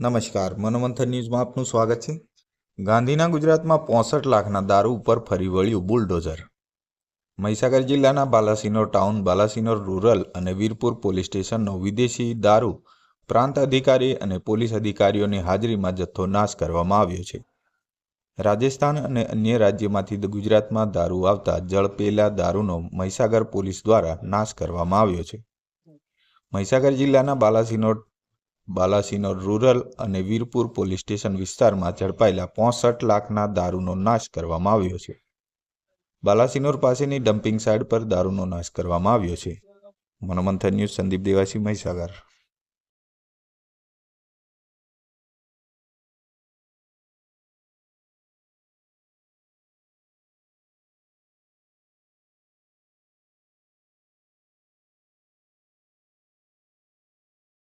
નમસ્કાર, મનોમંથન ન્યૂઝમાં આપનું સ્વાગત છે. ગાંધીના ગુજરાતમાં પોસઠ લાખના દારૂ ઉપર ફરી વળ્યું બુલડોઝર. મહીસાગર જિલ્લાના બાલાસિનોર ટાઉન, બાલાસિનોર રૂરલ અને વીરપુર પોલીસ સ્ટેશનનો વિદેશી દારૂ પ્રાંત અધિકારી અને પોલીસ અધિકારીઓની હાજરીમાં જથ્થો નાશ કરવામાં આવ્યો છે. રાજસ્થાન અને અન્ય રાજ્યમાંથી ગુજરાતમાં દારૂ આવતા જળપેલા દારૂનો મહીસાગર પોલીસ દ્વારા નાશ કરવામાં આવ્યો છે. મહીસાગર જિલ્લાના બાલાસિનોર બાલાસિનોર રૂરલ અને વીરપુર પોલીસ સ્ટેશન વિસ્તારમાં ઝડપાયેલા પોસઠ લાખના દારૂનો નાશ કરવામાં આવ્યો છે. બાલાસિનોર પાસેની ડમ્પિંગ સાઇટ પર દારૂનો નાશ કરવામાં આવ્યો છે. મનોમંથન ન્યૂઝ સંદીપ દેવાસી મહીસાગર.